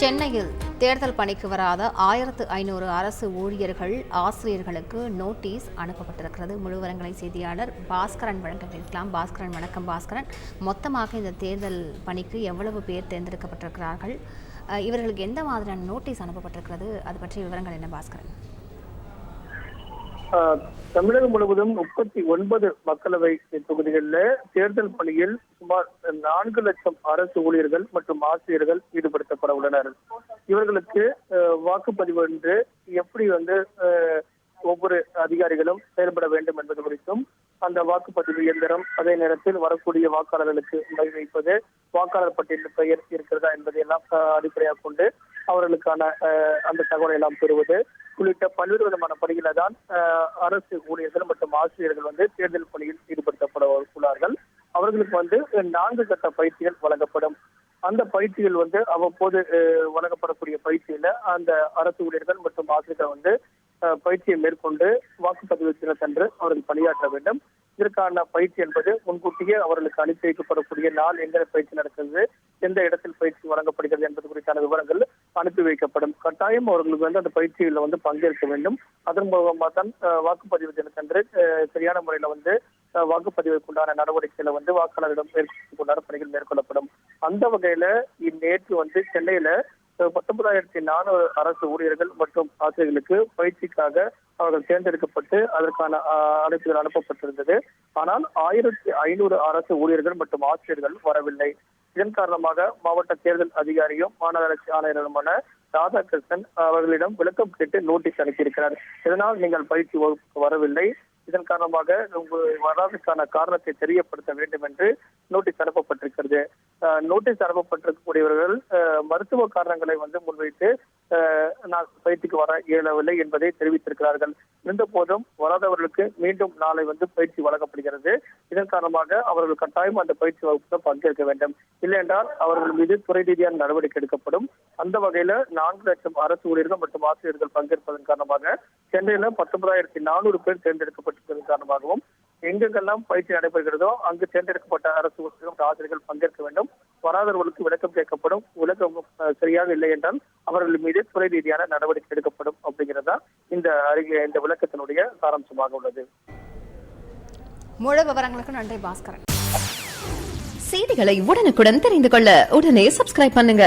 சென்னையில் தேர்தல் பணிக்கு வராத ஆயிரத்து ஐநூறு அரசு ஊழியர்கள் ஆசிரியர்களுக்கு நோட்டீஸ் அனுப்பப்பட்டிருக்கிறது. முழுவரங்களை செய்தியாளர் பாஸ்கரன் வழங்க கேட்கலாம். பாஸ்கரன் வணக்கம் பாஸ்கரன். மொத்தமாக இந்த தேர்தல் பணிக்கு எவ்வளவு பேர் தேர்ந்தெடுக்கப்பட்டிருக்கிறார்கள்? இவர்களுக்கு எந்த மாதிரியான நோட்டீஸ் அனுப்பப்பட்டிருக்கிறது? அது பற்றிய விவரங்கள் என்ன பாஸ்கரன்? தமிழகம் முழுவதும் முப்பத்தி ஒன்பது மக்களவை தொகுதிகளில் தேர்தல் பணியில் சுமார் நான்கு லட்சம் அரசு ஊழியர்கள் மற்றும் ஆசிரியர்கள் ஈடுபடுத்தப்பட உள்ளனர். இவர்களுக்கு வாக்குப்பதிவு என்று எப்படி வந்து ஆஹ் ஒவ்வொரு அதிகாரிகளும் செயல்பட வேண்டும் என்பது குறித்தும் அந்த வாக்குப்பதிவு இயந்திரம் அதே நேரத்தில் வரக்கூடிய வாக்காளர்களுக்கு முறை வைப்பது வாக்காளர் பட்டியலில் பெயர் இருக்கிறதா என்பதையெல்லாம் ஆஹ் அடிப்படையாக கொண்டு அவர்களுக்கான அந்த தகவலை எல்லாம் பெறுவது. உள்ளிட்ட பல்வேறு விதமான பணிகளை தான் அரசு ஊழியர்கள் மற்றும் ஆசிரியர்கள் வந்து தேர்தல் பணியில் ஈடுபடுத்தப்பட உள்ளார்கள். அவர்களுக்கு வந்து நான்கு கட்ட பயிற்சிகள் வழங்கப்படும். அந்த பயிற்சிகள் வந்து அவ்வப்போது வழங்கப்படக்கூடிய பயிற்சியில அந்த அரசு ஊழியர்கள் மற்றும் ஆசிரியர்கள் வந்து பயிற்சியை மேற்கொண்டு வாக்குப்பதிவு தினத்தன்று அவர்கள் பணியாற்ற வேண்டும். இதற்கான பயிற்சி என்பது முன்கூட்டியே அவர்களுக்கு அனுப்பி வைக்கப்படக்கூடிய நாள் எந்த பயிற்சி நடக்கிறது எந்த இடத்தில் பயிற்சி வழங்கப்படுகிறது என்பது குறித்தான விவரங்கள் அனுப்பி வைக்கப்படும். கட்டாயம் அவர்களுக்கு வந்து அந்த பயிற்சியில் வந்து பங்கேற்க வேண்டும். அதன் மூலமாக தான் வாக்குப்பதிவு தினத்தன்று சரியான முறையில வந்து வாக்குப்பதிவுக்குண்டான நடவடிக்கைகளை வந்து வாக்காளரிடம் மேற்கொண்டான பணிகள் மேற்கொள்ளப்படும். அந்த வகையில இந்நேற்று வந்து சென்னையில பத்தொன்பதாயிரத்தி நானூறு அரசு ஊழியர்கள் மற்றும் ஆசிரியர்களுக்கு பயிற்சிக்காக அவர்கள் தேர்ந்தெடுக்கப்பட்டு அதற்கான அழைப்புகள் அனுப்பப்பட்டிருந்தது. ஆனால் ஆயிரத்தி ஐநூறு அரசு ஊழியர்கள் மற்றும் ஆசிரியர்கள் வரவில்லை. இதன் காரணமாக மாவட்ட தேர்தல் அதிகாரியும் மாநகராட்சி ஆணையருமான ராதாகிருஷ்ணன் அவர்களிடம் விளக்கம் கேட்டு நோட்டீஸ் அனுப்பியிருக்கிறார். இதனால் நீங்கள் பயிற்சி வகுப்புக்கு வரவில்லை. இதன் காரணமாக உங்கள் வராதுக்கான காரணத்தை தெரியப்படுத்த வேண்டும் என்று நோட்டீஸ் அனுப்பப்பட்டிருக்கிறது. நோட்டீஸ் அனுப்பப்பட்டிருக்கக்கூடியவர்கள் மருத்துவ காரணங்களை வந்து முன்வைத்து நான் பயிற்சிக்கு வர இயலவில்லை என்பதை தெரிவித்திருக்கிறார்கள். இருந்த போதும் வராதவர்களுக்கு மீண்டும் நாளை வந்து பயிற்சி வழங்கப்படுகிறது. இதன் காரணமாக அவர்கள் கட்டாயம் அந்த பயிற்சி வகுப்புல பங்கேற்க வேண்டும். இல்லை என்றால் அவர்கள் மீது துறை ரீதியான நடவடிக்கை எடுக்கப்படும். அந்த வகையில நான்கு லட்சம் அரசு ஊழியர்கள் மற்றும் ஆசிரியர்கள் பங்கேற்பதன் காரணமாக சென்னையில பத்தொன்பதாயிரத்தி நானூறு பேர் தேர்ந்தெடுக்கப்பட்டிருப்பதன் காரணமாகவும் எங்கெங்கெல்லாம் பயிற்சி நடைபெறுகிறதோ அங்கு தேர்ந்தெடுக்கப்பட்ட அரசு ஊழியர்கள் ஆசிரியர்கள் பங்கேற்க வேண்டும். வராதவர்களுக்கு விளக்கம் கேட்கப்படும். விளக்கம் சரியாக இல்லை என்றால் அவர்கள் மீது துறை ரீதியான நடவடிக்கை எடுக்கப்படும் அப்படிங்கிறதா இந்த அறிக்கை இந்த விளக்கத்தினுடைய சாராம்சமாக உள்ளது. முழு விவரங்களுக்கு நன்றி பாஸ்கரன். செய்திகளை உடனுக்குடன் தெரிந்து கொள்ள உடனே சப்ஸ்கிரைப் பண்ணுங்க.